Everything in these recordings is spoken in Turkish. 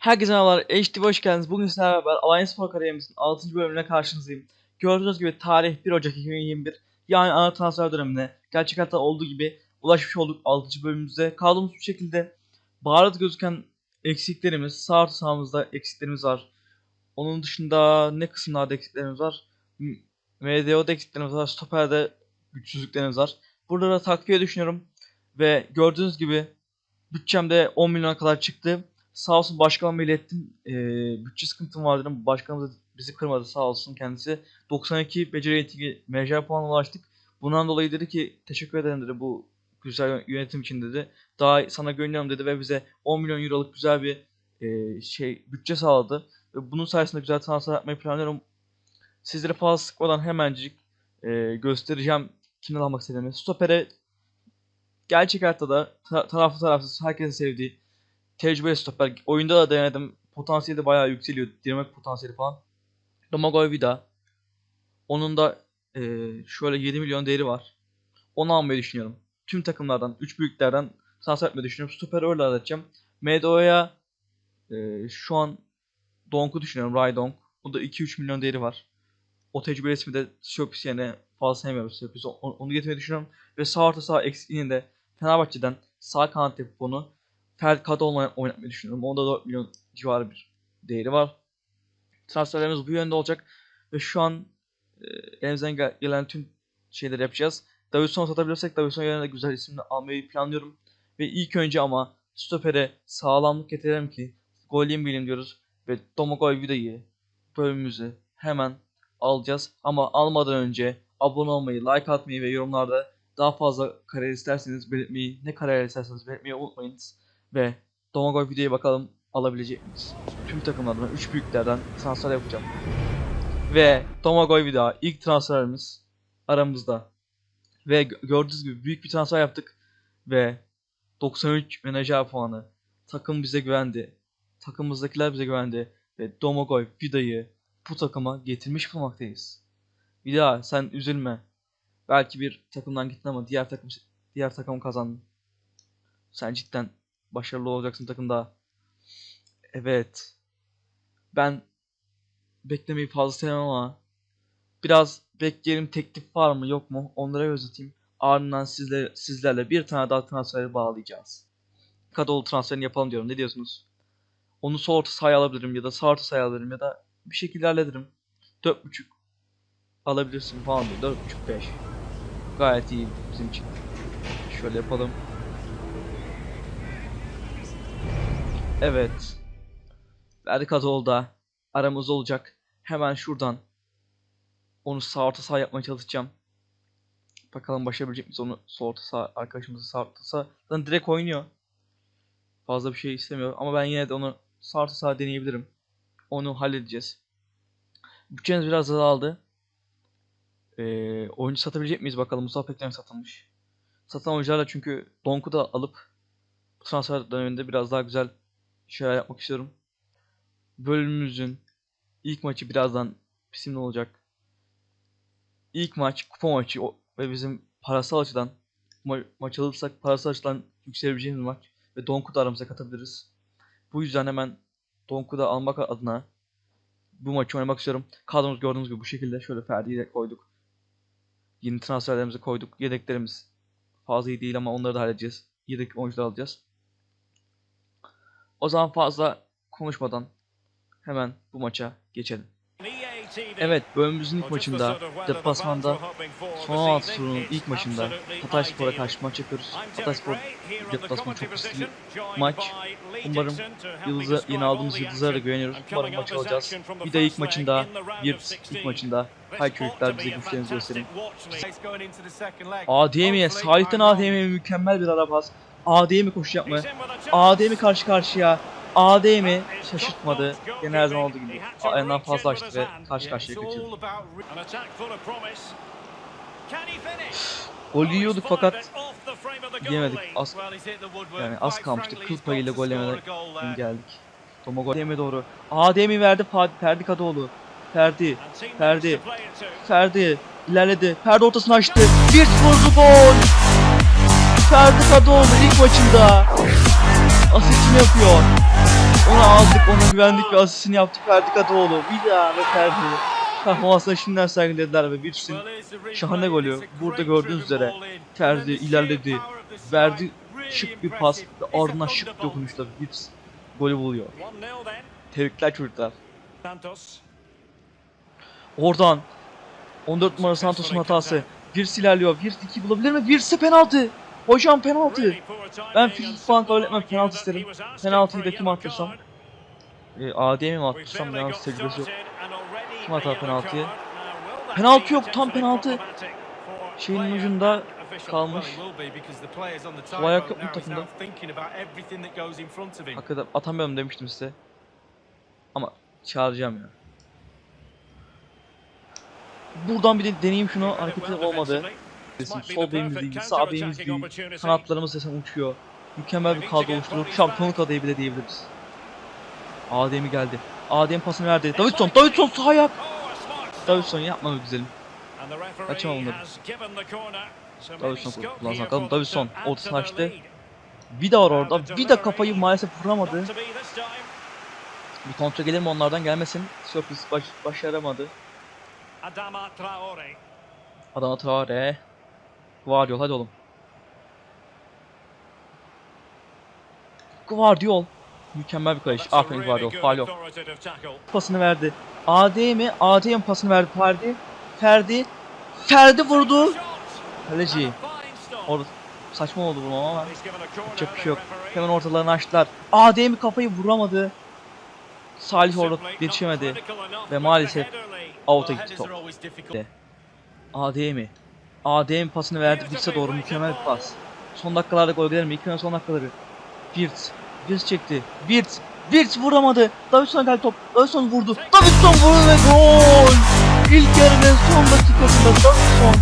Herkese merhabalar, HD hoş geldiniz. Bugün sizlerle beraber Alliance Spor kariyerimizin 6. bölümüne karşınızdayım. Gördüğünüz gibi tarih 1 Ocak 2021 yani ana transfer dönemine gerçek hayatta olduğu gibi ulaşmış olduk 6. bölümümüzde. Kaldığımız bu şekilde baharat gözüken eksiklerimiz, sağ orta sahamızda eksiklerimiz var. Onun dışında ne kısımlarda eksiklerimiz var? MDO'da eksiklerimiz var, stoperde güçsüzlüklerimiz var. Burada da takviye düşünüyorum. Ve gördüğünüz gibi bütçemde 10 milyona kadar çıktı. Sağ olsun başkanıma ilettim. Ee, bütçe sıkıntım var dedim. Başkanımız bizi kırmadı sağ olsun kendisi. 92 beceri reytingi menajer puanına ulaştık. Bundan dolayı dedi ki teşekkür ederim dedi bu güzel yönetim için dedi. Daha sana güveniyorum dedi ve bize 10 milyon euroluk güzel bir e, şey bütçe sağladı. Ve bunun sayesinde güzel transfer yapmayı planlıyorum. Sizlere fazla sıkmadan hemencik e, göstereceğim kimden almak istediğimi. Stopper'e gerçek hayatta da ta- taraflı tarafsız herkesin sevdiği tecrübeli stoper. Oyunda da denedim. Potansiyeli de bayağı yükseliyor. Dinamik potansiyeli falan. Domagoj Vida. Onun da e, şöyle 7 milyon değeri var. Onu almayı düşünüyorum. Tüm takımlardan, 3 büyüklerden transfer etmeyi düşünüyorum. Stoper öyle halledeceğim. MDO'ya e, şu an Donk'u düşünüyorum. Ray Donk. O da 2-3 milyon değeri var. O tecrübeli ismi de Siopis yani fazla sevmiyorum Siopis. Onu, onu getirmeyi düşünüyorum. Ve sağ orta sağ eksikliğini de Fenerbahçe'den sağ kanat yapıp onu Ferdi Kadıoğlu'na oynatmayı düşünüyorum. Onda 4 milyon civarı bir değeri var. Transferlerimiz bu yönde olacak. Ve şu an e, elimizden gel- gelen tüm şeyleri yapacağız. Davidson satabilirsek Davidson yerine güzel isimle almayı planlıyorum. Ve ilk önce ama stopere sağlamlık getirelim ki gol yemeyelim diyoruz. Ve Domagoj Vida'yı bölümümüzü hemen alacağız. Ama almadan önce abone olmayı, like atmayı ve yorumlarda daha fazla kariyer isterseniz belirtmeyi, ne kariyer isterseniz belirtmeyi unutmayınız. Ve Domagoj videoya bakalım alabilecek miyiz? Tüm takımlardan, 3 büyüklerden transfer yapacağım. Ve Domagoj vida ilk transferimiz aramızda. Ve gö- gördüğünüz gibi büyük bir transfer yaptık. Ve 93 menajer puanı. Takım bize güvendi. Takımımızdakiler bize güvendi. Ve Domagoj Vida'yı bu takıma getirmiş bulmaktayız. Vida sen üzülme. Belki bir takımdan gittin ama diğer takım diğer takım kazandı. Sen cidden başarılı olacaksın takımda. Evet. Ben beklemeyi fazla sevmem ama biraz bekleyelim teklif var mı yok mu onlara gözeteyim. Ardından sizle, sizlerle bir tane daha transferi bağlayacağız. Kadıoğlu transferini yapalım diyorum. Ne diyorsunuz? Onu sol orta sahaya alabilirim ya da sağ orta sahaya alabilirim ya da bir şekilde hallederim. 4.5 alabilirsin falan diyor. 4.5 5. Gayet iyi bizim için. Şöyle yapalım. Evet. Ferdi Kadıoğlu da aramızda olacak. Hemen şuradan onu sağ orta saha yapmaya çalışacağım. Bakalım başarabilecek miyiz onu sol orta saha arkadaşımızı sağ orta saha. Zaten direkt oynuyor. Fazla bir şey istemiyor ama ben yine de onu sağ orta saha deneyebilirim. Onu halledeceğiz. Bütçemiz biraz azaldı. Ee, oyuncu satabilecek miyiz bakalım. Mustafa Pekten satılmış. Satan oyuncularla çünkü Donk'u da alıp transfer döneminde biraz daha güzel şeyler yapmak istiyorum. Bölümümüzün ilk maçı birazdan bizimle olacak. İlk maç kupa maçı ve bizim parasal açıdan ma- maç alırsak parasal açıdan yükselebileceğimiz maç ve Donk'u da aramıza katabiliriz. Bu yüzden hemen Donk'u da almak adına bu maçı oynamak istiyorum. Kadromuz gördüğünüz gibi bu şekilde şöyle Ferdi'yi de koyduk. Yeni transferlerimizi koyduk. Yedeklerimiz fazla iyi değil ama onları da halledeceğiz. Yedek oyuncular alacağız. O zaman fazla konuşmadan hemen bu maça geçelim. Evet, bölümümüzün ilk maçında deplasmanda son 16 turunun ilk maçında Hatay Spor'a karşı maç yapıyoruz. Hatay Spor deplasmanı çok riskli bir maç. Umarım yıldızı, yeni aldığımız yıldızlara da güveniyoruz. Umarım maçı alacağız. Bir de ilk maçında, bir ilk maçında Hay çocuklar bize güçlerinizi gösterin. ADM'ye, Salih'ten ADM'ye mükemmel bir ara pas. ADM koşu yapma. ADM karşı karşıya. ADM şaşırtmadı. Gene her zaman olduğu gibi. Ayağından fazla açtı ve karşı karşıya kaçırdı. Gol yiyorduk fakat yemedik. Az, yani az kalmıştı. Kıl payıyla gol yemeden geldik. Toma gol yeme doğru. ADM'i verdi Fa- Ferdi Kadıoğlu. Ferdi. Ferdi. Ferdi ilerledi. Ferdi ortasını açtı. Bir vurdu gol. Ferdi Kadıoğlu ilk maçında asistini yapıyor. Onu aldık, ona güvendik ve asistini yaptık. Ferdi Kadıoğlu. Bir daha ve Ferdi. Performansını şimdiden sergilediler ve Virtus'un şahane golü. Burada gördüğünüz üzere Ferdi ilerledi. Verdi şık bir pas ve ardından şık dokunuşla Virtus golü buluyor. Tebrikler çocuklar. Oradan 14 numara Santos'un hatası. Virs ilerliyor. Virs 2 bulabilir mi? Virs'e penaltı. Hocam penaltı. Ben free falan kabul etmem. Penaltı isterim. Penaltıyı da kim attırsam? E, AD'ye mi attırsam? Yalnız tecrübesi yok. Kim atar penaltıyı? Penaltı yok, tam penaltı. Şeyin ucunda kalmış. Sol ayak yok mu takımda? Hakikaten atamıyorum demiştim size. Ama çağıracağım ya. Buradan bir de deneyeyim şunu. Hareketi olmadı. Sol beğimiz değil, sağ beğimiz değil. Kanatlarımız desen uçuyor. Mükemmel bir kadro oluşturuyor. Şampiyonluk adayı bile diyebiliriz. Adem'i geldi. Adem pasını verdi. Davidson, Davidson sağ ayak. Davidson yapma güzelim. Kaçma bunları. Davidson kullansın bakalım. Davidson ortasını açtı. Vida var orada. Vida kafayı maalesef vuramadı. Bir kontrol gelir mi onlardan gelmesin. Sürpriz baş, başaramadı. Adama Traore. Adana Traore. Guardiol hadi oğlum. Guardiol. Mükemmel bir kayış. Aferin Guardiol. Faal yok. Pasını verdi. ADM, ADM pasını verdi. Ferdi. Ferdi. Ferdi vurdu. Kaleci. Orada saçma oldu bu ama yapacak bir şey yok. Hemen ortalarını açtılar. ADM kafayı vuramadı. Salih orada yetişemedi. Ve maalesef out'a gitti top. ADM. ADM pasını verdi Birts'e doğru mükemmel bir pas. Son dakikalarda gol gelir mi? İlk son dakikaları. Birts. Birts çekti. Birts. Birts vuramadı. Davidson geldi top. Davidson vurdu. Davidson vurdu ve gol. İlk yarının son dakikasında Davidson.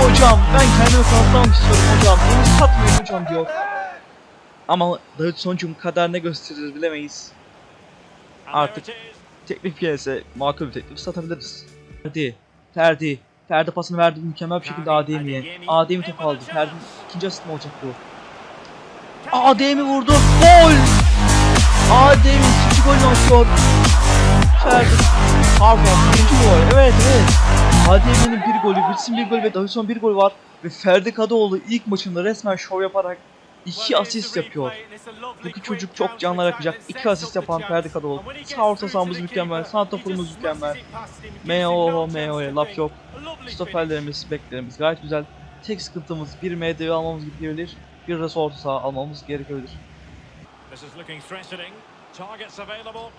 Hocam ben kendimi kanıtlamak istiyorum hocam. Beni satmayın hocam diyor. Ama Davidson'cum kadar ne gösterir bilemeyiz. Artık teklif gelirse makul bir teklif satabiliriz. Ferdi, Ferdi, Ferdi pasını verdi mükemmel bir şekilde ADM'ye. ADM top aldı. Ferdi ikinci asist mi olacak bu? ADM vurdu. Gol! ADM ikinci golünü atıyor. Ferdi. Pardon, ikinci gol. Evet, evet. ADM'nin bir golü, Wilson bir gol ve Davison bir gol var. Ve Ferdi Kadıoğlu ilk maçında resmen şov yaparak iki asist yapıyor. Bu çocuk çok canlar yakacak. İki asist yapan Ferdi Kadıoğlu. Sağ orta sahamız mükemmel. Sağ topumuz mükemmel. Meo Meo'ya laf yok. Stoperlerimiz, beklerimiz gayet güzel. Tek sıkıntımız bir MDV almamız gerekebilir. Bir de orta saha almamız gerekebilir.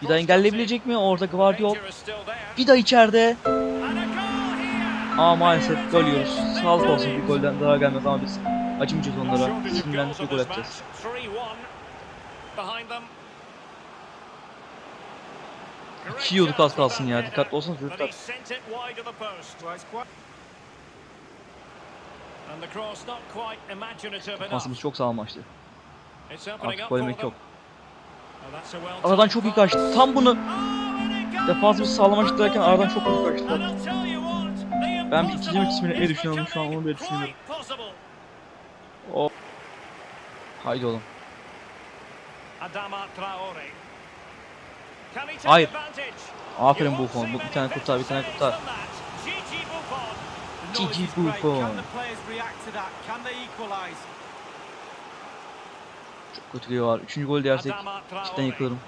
Bir daha engelleyebilecek mi? Orada Guardiol. Bir daha içeride. Aa maalesef gol yiyoruz. Sağlık olsun bir golden daha gelmez ama biz acımayacağız onlara. Sinirlendik bir gol atacağız. İki yiyorduk az kalsın ya. Dikkatli olsanız çocuklar. Defansımız çok sağlam maçtı. Artık gol yemek yok. Aradan çok iyi kaçtı. Tam bunu defansımız sağlamaçtı derken aradan çok iyi kaçtılar. Ben bir ikinci kısmını ne düşünüyorum şu an onu bile düşünüyorum. Haydi oğlum. Hayır. Aferin Buffon. Bu bir tane kurtar, bir tane kurtar. Gigi Buffon. Çok kötü geliyorlar. Üçüncü gol dersek cidden yıkılırım.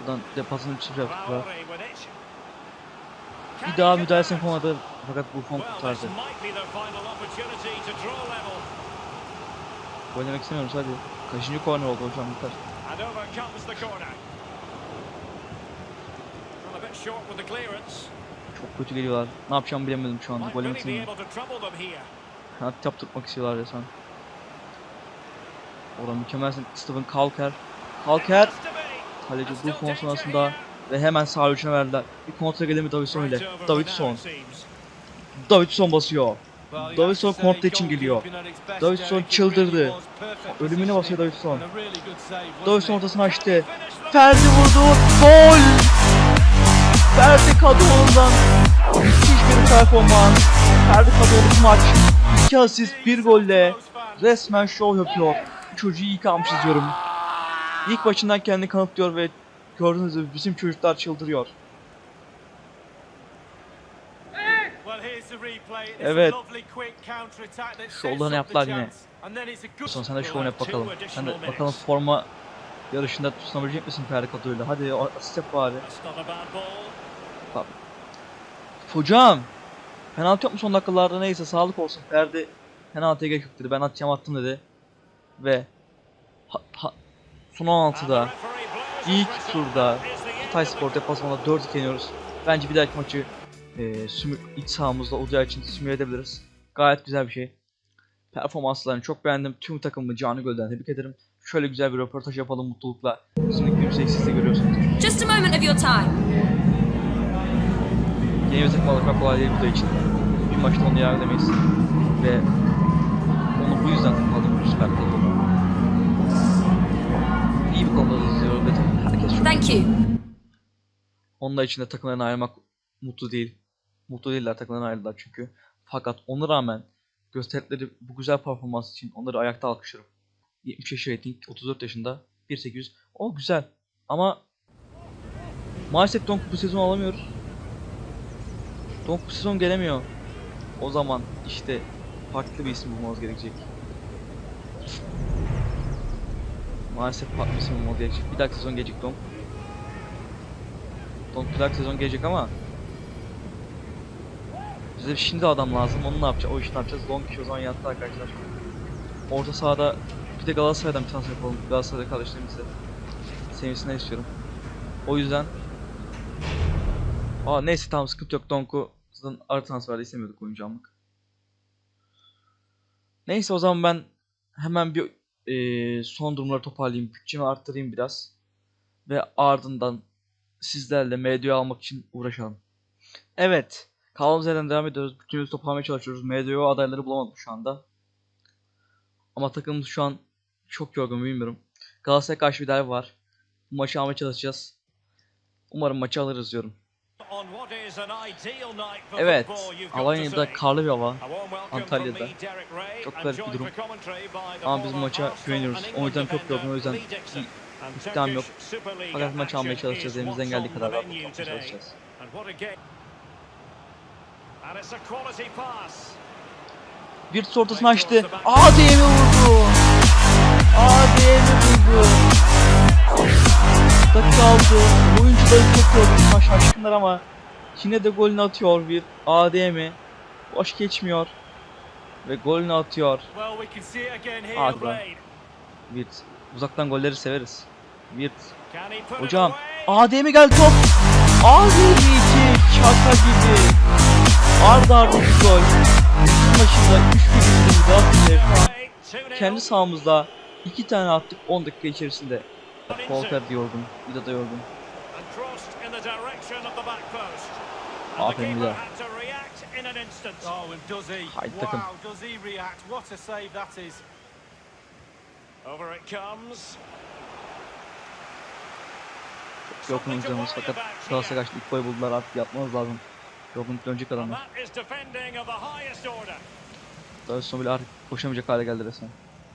Buradan depasını çıkacak. Bir daha müdahalesini yapamadı fakat Buffon kurtardı. Gol demek istemiyorum sadece. Kaçıncı korner oldu hocam yeter. Çok kötü geliyorlar. Ne yapacağımı bilemedim şu anda. Gol yemek istemiyorum. Kanat yaptırmak istiyorlar resmen. Orada mükemmelsin. Steven Kalker. Kalker. Kaleci Buffon sonrasında ve hemen sağ ucuna verdiler. Bir kontra gelir mi Davidson ile? Davidson. Davidson basıyor. Davidson kontra için geliyor. Davidson çıldırdı. Ölümüne basıyor Davidson. Davidson ortasını açtı. Ferdi vurdu. Gol! Ferdi Kadıoğlu'ndan müthiş bir performans. Ferdi Kadıoğlu maç 2 asist 1 golle resmen şov yapıyor. Çocuğu iyi kalmışız diyorum. İlk başından kendini kanıtlıyor ve gördüğünüz gibi bizim çocuklar çıldırıyor. Evet. Şovlarını yaptılar yine. Son sen de şovunu yap bakalım. Sen de bakalım forma yarışında tutunabilecek misin Ferdi Kadıoğlu'yla? Hadi asist yap bari. Ball. Hocam! Penaltı yok mu son dakikalarda neyse sağlık olsun. Ferdi penaltıya gerek yok dedi. Ben atacağım attım dedi. Ve ha, ha, son And the 16'da referee blows ilk turda Hatay Spor deplasmanında 4 yeniyoruz. Bence bir dahaki maçı e, sümü, iç sahamızda olacağı için simüle edebiliriz. Gayet güzel bir şey. Performanslarını çok beğendim. Tüm takımımı canı gölden tebrik ederim. Şöyle güzel bir röportaj yapalım mutlulukla. Kesinlikle yüksek siz de görüyorsunuz. Just a moment of your time. Yeni bir takım almak kolay değil bu da için. Bir maçta onu edemeyiz. Ve onu bu yüzden takım aldım Süper. İyi bir konuda da izliyorum ve takım herkes çok Thank you. Onlar için de takımlarına ayrılmak mutlu değil. Mutlu değiller takımlarına ayrıldılar çünkü. Fakat ona rağmen gösterdikleri bu güzel performans için onları ayakta alkışlarım. 75 rating, 34 yaşında, 1.800. O güzel. Ama maalesef Donk bu sezon alamıyoruz. Donk bu sezon gelemiyor. O zaman işte farklı bir isim bulmamız gerekecek. Maalesef farklı bir isim bulmamız gerekecek. Bir dahaki sezon gelecek Donk. Donk bir dahaki sezon gelecek ama bize şimdi adam lazım. Onu ne yapacağız? O işi ne yapacağız? Donk işi o zaman yattı arkadaşlar. Orta sahada bir de Galatasaray'dan bir transfer yapalım. Galatasaray kardeşlerimize sevinsinler istiyorum. O yüzden Aa neyse tamam sıkıntı yok. Donk'u zaten ara transferde istemiyorduk oyuncu almak. Neyse o zaman ben hemen bir eee, son durumları toparlayayım. Bütçemi arttırayım biraz. Ve ardından sizlerle medya almak için uğraşalım. Evet. Kaldığımız yerden devam ediyoruz. Bütçemizi toplamaya çalışıyoruz. Medya adayları bulamadık şu anda. Ama takımımız şu an çok yorgun bilmiyorum. Galatasaray'a karşı bir derbi var. Bu maçı almaya çalışacağız. Umarım maçı alırız diyorum. Evet. to Alanya'da karlı bir hava. Antalya'da. Çok garip bir durum. Ama biz maça güveniyoruz. O yüzden çok yorgun. O yüzden iddiam yok. Fakat maç almaya çalışacağız. Elimizden geldiği kadar rahat çalışacağız. And what a game. And it's a quality pass. Bir ortasını açtı. ADM'i vurdu. ADM'i vurdu. Dakika aldı. Oyuncuları çok yorgun. Maç aşkınlar ama yine de golünü atıyor bir ADM'i. Boş geçmiyor. Ve golünü atıyor. Hadi lan. Virt. Uzaktan golleri severiz. İt Hocam? ADM'i geldi top. ADM'i iki şaka gibi. Arda bir gol. Bizim başında 3 bir bizim Galatasaray şu an Away, 2-0. kendi sahamızda iki tane attık 10 dakika içerisinde. Volker de yorgun, Vida da yorgun. Aferin Vida. Haydi takım. does he react? What a save that is. Over it comes. Yorgunuz canımız fakat Galatasaray kaçtı ilk boyu buldular artık yapmanız lazım. Yorgunluk dönecek adamlar. sonra bile artık koşamayacak hale geldi resmen.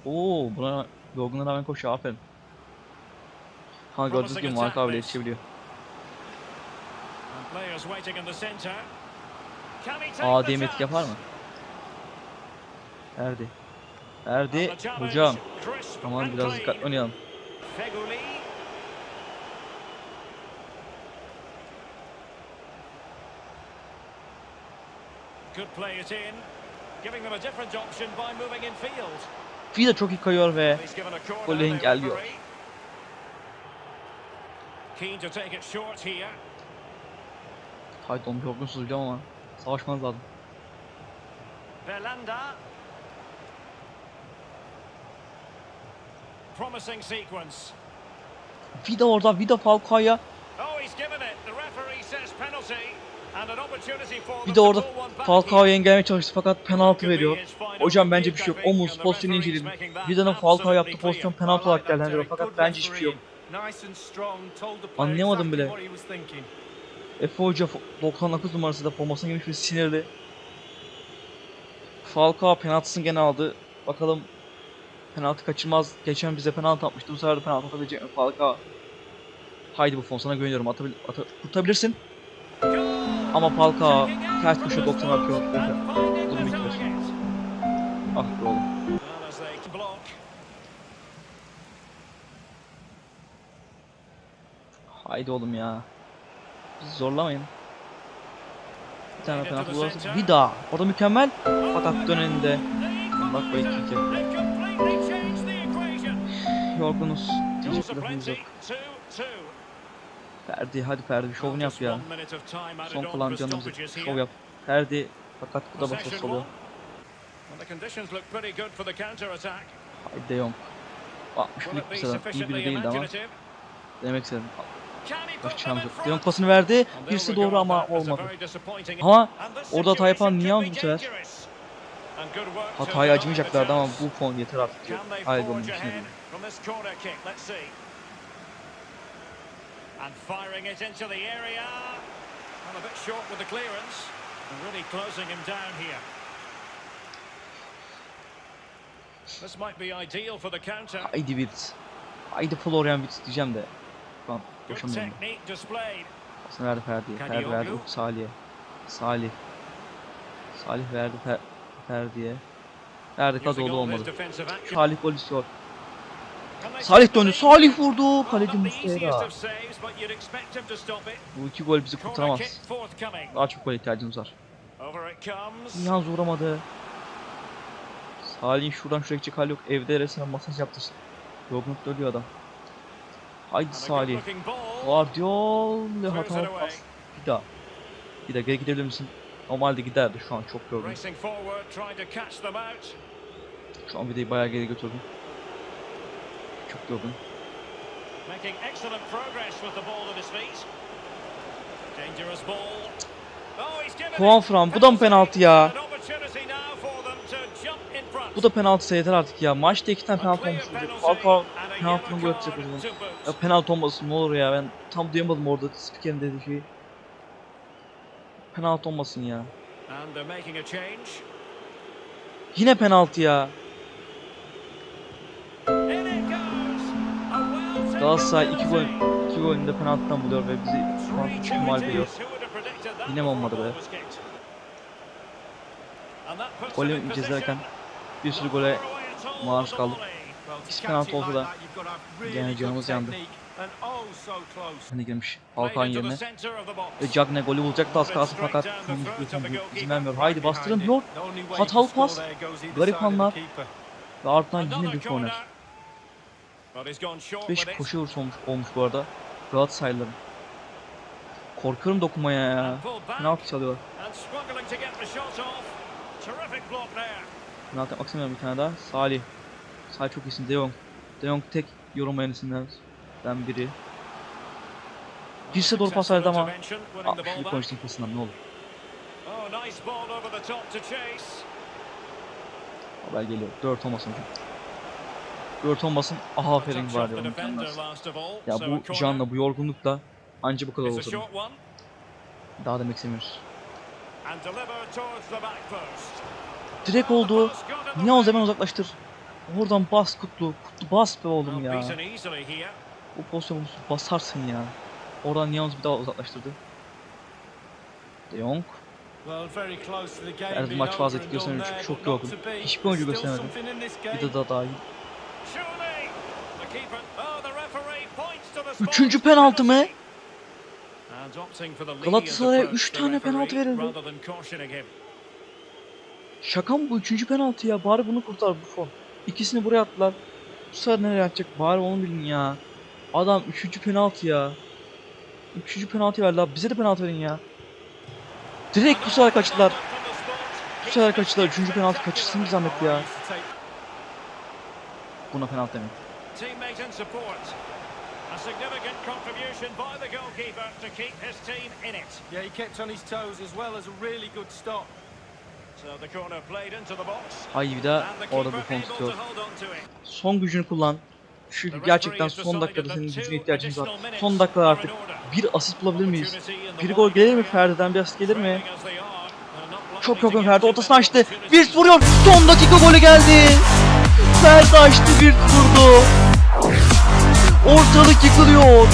Oo buna yorgunluğuna rağmen koşuyor aferin. Ha gördüğünüz gibi Mark abiyle yetişebiliyor. And players waiting in the centre. Can he take Aa the DM etki yapar mı? Erdi. Erdi hocam. Aman biraz dikkatli oynayalım. Good play it in, giving them a different option by moving in field. Vida çok iyi kayıyor ve the engelliyor. Keen to take it short here. haydi onu yorgunsunuz hocam ama savaşmanız lazım. Belanda. Promising sequence. Vida orada, Vida Falcao'ya. Bir de orada Falcao'yu engellemeye çalıştı fakat penaltı veriyor. Hocam bence bir şey yok. Omuz pozisyonu inceledim. Vida'nın Falcao yaptığı pozisyon penaltı olarak değerlendiriyor fakat bence hiçbir şey yok. Anlayamadım bile. Efe Hoca fo- 99 numarası da formasına giymiş bir sinirli. Falcao penaltısını gene aldı. Bakalım penaltı kaçırmaz. Geçen bize penaltı atmıştı. Bu sefer de penaltı atabilecek mi Falcao? Haydi Buffon sana güveniyorum. Atabil ata kurtarabilirsin. Ama Falcao ters köşe 90 atıyor. Durum bitiyor. Ah be oğlum. Haydi oğlum ya. Bizi zorlamayın. Bir tane penaltı bulursa bir daha. Orada mükemmel. Fakat döneninde. Bak bu 2-2. They've completely changed the equation. Yorgunuz. Goals Diyecek Ferdi hadi Ferdi şovunu yap ya. Son for canımızı şov yap. Ferdi fakat bu da counter attack. Haydi De Jong. Will 61'lik it bir be sıra. İyi biri değildi ama denemek istedim. Can he put Baş them çağımız in yok. De Jong pasını verdi. Birisi doğru ama olmadı. Ama orada hata yapan be bu sefer? deny acımayacaklardı ama bu fon yeter artık. diyor. Ahead değil. And firing it into the area. Well, a bit short with the clearance. And really closing him down here. This might be ideal for the counter. Haydi Wirtz. Haydi Florian Wirtz diyeceğim de. Şu an Good koşamıyorum. da. technique displayed. Pasını verdi Ferdi'ye. Ferdi verdi Yoglu. Salih'e. Salih. Salih verdi Fer Ferdi'ye. Verdi Kadıoğlu olmadı. Salih gol istiyor. Salih döndü. Salih vurdu. Kaleci Muslera. Bu iki gol bizi kurtaramaz. Daha çok gol ihtiyacımız var. Yalnız vuramadı. Salih'in şuradan şuraya gidecek hali yok. Evde resmen masaj yaptırsın. Yorgunlukta ölüyor adam. Haydi Salih. Guardiol ve away. pas. Bir daha. Bir daha geri gidebilir misin? Normalde giderdi şu an çok yorgun. Şu an videoyu bayağı geri götürdüm. Çok yorgun. Making excellent progress with the ball at his feet. Dangerous ball. Oh, he's given Juan it. Fran bu da mı penaltı ya? Bu da penaltı yeter artık ya. Maçta iki tane penaltı olmuş olacak. Falcao and a penaltını gol atacak o zaman. Ya penaltı olmasın ne olur ya. Ben tam duyamadım orada spikerin dediği şeyi. Penaltı olmasın ya. Yine penaltı ya. Galatasaray iki gol penalty. iki golünü de penaltıdan buluyor ve bizi two mal that Yine mi olmadı be? derken position. bir sürü gole maruz kaldık. Hiç penaltı olsa da good canımız yandı. oh hani girmiş the yerine. Ve Cagne golü bulacaktı az kalsın fakat izin vermiyor. Haydi bastırın way Hatalı pas. Garip anlar. Ve ardından yine bir korner. corner. But he's gone short 5 with it. koşu vuruşu olmuş, olmuş bu arada. Galatasaraylıların. Korkuyorum dokunmaya ya. Back Penaltı çalıyorlar. Penaltı yapmak istemiyorum bir tane daha. Salih. Salih çok iyisin. De Jong. De Jong tek yorulmayan isimlerden biri. Girse doğru pas verdi ama. Intervention, winning the 60'lık ball back. konuştum pasından ne olur. Oh. Haber geliyor. 4 olmasın 4 olmasın. Aha aferin var ya. Ya bu canla bu yorgunlukla anca bu kadar olsun. Daha demek istemiyoruz. Direkt oldu. Niye o zaman uzaklaştır? Oradan bas Kutlu. Kutlu bas be oğlum ya. Bu pozisyonu basarsın ya. Oradan Yalnız bir daha uzaklaştırdı. De Jong. Her maç fazla there, çok yorgun. Hiçbir oyuncu göstermedi. Bir de daha dahil. Surely. The keeper. Oh, the referee points to the spot. Üçüncü penaltı mı? Galatasaray'a üç tane penaltı verildi. Şaka mı bu? Üçüncü penaltı ya. Bari bunu kurtar bu fon. İkisini buraya attılar. Bu sefer nereye atacak? Bari onu bilin ya. Adam üçüncü penaltı ya. Üçüncü penaltı verdi abi. Bize de penaltı verin ya. Direkt bu sefer kaçtılar. Bu sefer kaçtılar. Üçüncü penaltı kaçırsın bir zahmet ya. Buna penaltı demeyin. Teammate and support. A significant contribution by the goalkeeper to keep his team in it. Yeah, he kept on his toes as well as a really good stop. So the corner played into the box. Ay bir daha And the orada bir fon able tutuyor. to hold on to it. Son gücünü kullan. Çünkü gerçekten son dakikada senin gücüne ihtiyacımız var. Son dakikalar artık bir asist bulabilir miyiz? Bir gol gelir mi Ferdi'den bir asist gelir mi? Çok yorgun Ferdi ortasını açtı. Bir vuruyor. Son dakika golü geldi. Ferdi açtı bir vurdu. Ortalık yıkılıyor.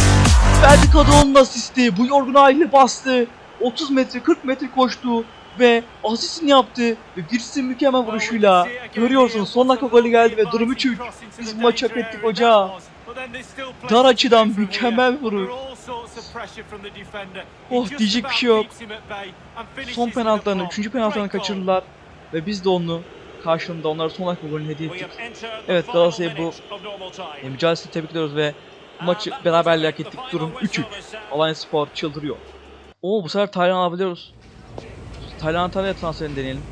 Ferdi Kadıoğlu'nun asisti. Bu yorgun aile bastı. 30 metre 40 metre koştu. Ve asistini yaptı. Ve birisi mükemmel vuruşuyla. Görüyorsunuz son dakika golü geldi ve durum 3-3. Biz maç hak ettik hoca. Dar açıdan mükemmel vuruş. Oh, diyecek bir şey yok. Son penaltılarını, 3. penaltılarını kaçırdılar. Ve biz de onu karşılığında onlara son dakika golünü hediye ettik. Evet Galatasaray bu E, mücadelesini tebrik ediyoruz ve maçı beraberliğe hak ettik. Durum 3-3. Alanya Spor çıldırıyor. Oo bu sefer Taylan alabiliyoruz. Taylan Antalya'ya transferini deneyelim.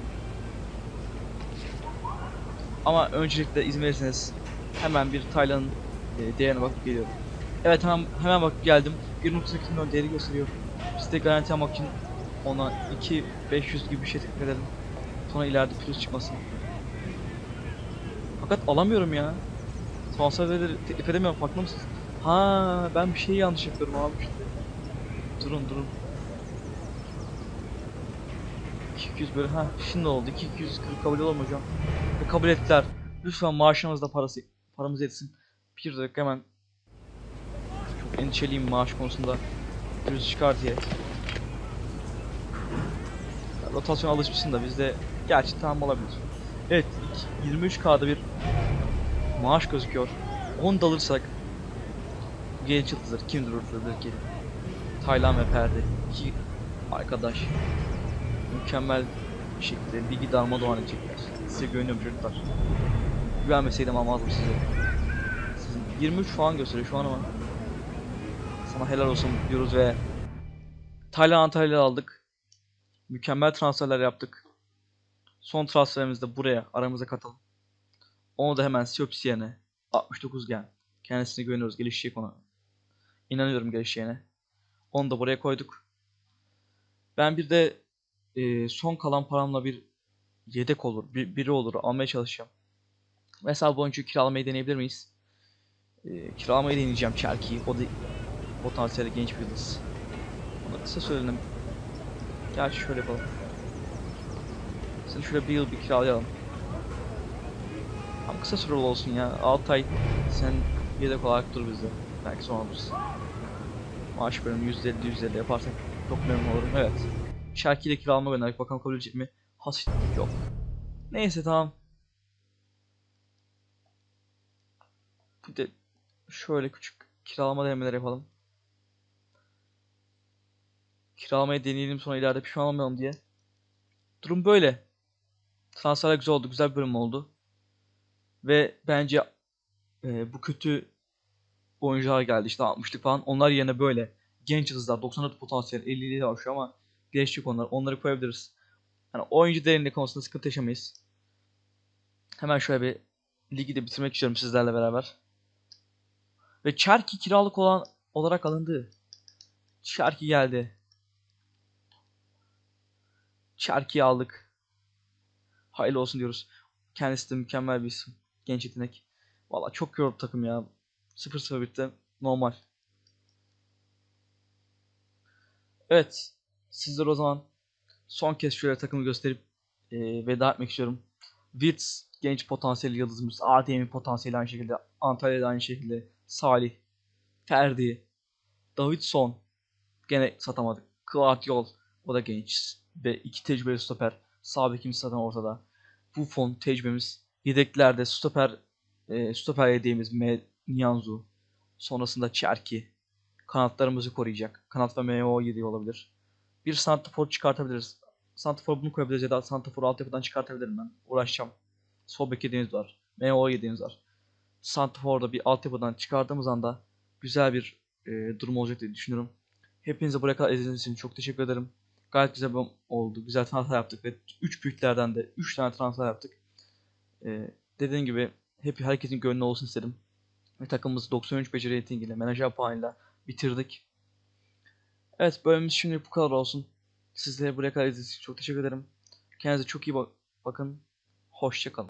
Ama öncelikle izin verirseniz hemen bir Taylan'ın e, değerine bakıp geliyorum. Evet hemen hemen bakıp geldim. 1.8 milyon değeri gösteriyor. Biz de garanti almak için ona 2.500 gibi bir şey teklif edelim. Sonra ileride plus çıkmasın. Fakat alamıyorum ya. Transferleri teklif edemiyorum farkında mısınız? Ha ben bir şey yanlış yapıyorum abi işte. Durun durun. 200 böyle ha şimdi oldu 240 kabul olur hocam? Ve kabul ettiler. Lütfen maaşınızda parası paramız etsin. Bir dakika hemen çok endişeliyim maaş konusunda. Virüs çıkar diye. Rotasyon alışmışsın da bizde gerçi tamam olabilir. Evet 23K'da bir maaş gözüküyor. 10 da alırsak genç yıldızlar kim dururdur ki? Taylan ve Perde. İki arkadaş. Mükemmel bir şekilde ligi darmadağın edecekler. Size güveniyorum çocuklar. Güvenmeseydim almazdım sizi. Sizin 23 falan gösteriyor şu an ama. Sana helal olsun diyoruz ve Taylan Antalya'yı aldık. Mükemmel transferler yaptık. Son transferimiz de buraya aramıza katalım. Onu da hemen Siopis yerine 69 gen. Kendisine güveniyoruz. Gelişecek ona. İnanıyorum gelişeceğine. Onu da buraya koyduk. Ben bir de e, son kalan paramla bir yedek olur. Bir, biri olur. Almaya çalışacağım. Mesela bu oyuncuyu kiralamayı deneyebilir miyiz? E, kiralamayı deneyeceğim Çerki'yi. O da potansiyeli genç bir yıldız. Ona kısa söyledim. Gel şöyle yapalım. Seni şöyle bir yıl bir kiralayalım. Ama kısa süreli olsun ya. 6 ay sen yedek olarak dur bizde. Belki sonra alırız. Maaş bölümü %50 %50 yaparsak çok memnun olurum. Evet. Şarkıyı da kiralama gönderdik. Bakalım kabul edecek mi? Has yok. Neyse tamam. Bir de şöyle küçük kiralama denemeleri yapalım. Kiralamayı deneyelim sonra ileride pişman olmayalım diye. Durum böyle. Transferler güzel oldu. Güzel bir bölüm oldu. Ve bence e, bu kötü oyuncular geldi işte 60'lık falan. Onlar yerine böyle genç yıldızlar 94 potansiyel 50'li var şu ama gelişecek onlar. Onları koyabiliriz. Yani oyuncu derinliği konusunda sıkıntı yaşamayız. Hemen şöyle bir ligi de bitirmek istiyorum sizlerle beraber. Ve Çerki kiralık olan olarak alındı. Çerki geldi. Çerki'yi aldık. Hayırlı olsun diyoruz. Kendisi de mükemmel bir isim. Genç yetenek. Valla çok yoruldu takım ya. 0-0 bitti. Normal. Evet. Sizlere o zaman son kez şöyle takımı gösterip e, veda etmek istiyorum. Wirtz genç potansiyel yıldızımız. ADM potansiyeli aynı şekilde. Antalya'da aynı şekilde. Salih. Ferdi. Davidson. Gene satamadık. Kıvat Yol. O da genç. Ve iki tecrübeli stoper. Sağ bekimiz zaten ortada. Buffon tecrübemiz. Yedeklerde stoper e, stoper yediğimiz Nianzu. Sonrasında Çerki. Kanatlarımızı koruyacak. Kanat ve MO yediği olabilir. Bir santrafor çıkartabiliriz. Santrafor bunu koyabiliriz ya da santraforu altyapıdan çıkartabilirim ben. Uğraşacağım. Sol bek yediğimiz var. MO yediğimiz var. Santrafor'da bir altyapıdan çıkardığımız anda güzel bir e, durum olacak diye düşünüyorum. Hepinize buraya kadar izlediğiniz için çok teşekkür ederim. Gayet güzel oldu. Güzel transfer yaptık ve 3 büyüklerden de 3 tane transfer yaptık. Ee, dediğim gibi hep herkesin gönlü olsun istedim. Ve takımımızı 93 beceri ratingiyle, menajer puanıyla bitirdik. Evet bölümümüz şimdi bu kadar olsun. Sizlere buraya kadar izlediğiniz için çok teşekkür ederim. Kendinize çok iyi bak bakın. Hoşçakalın.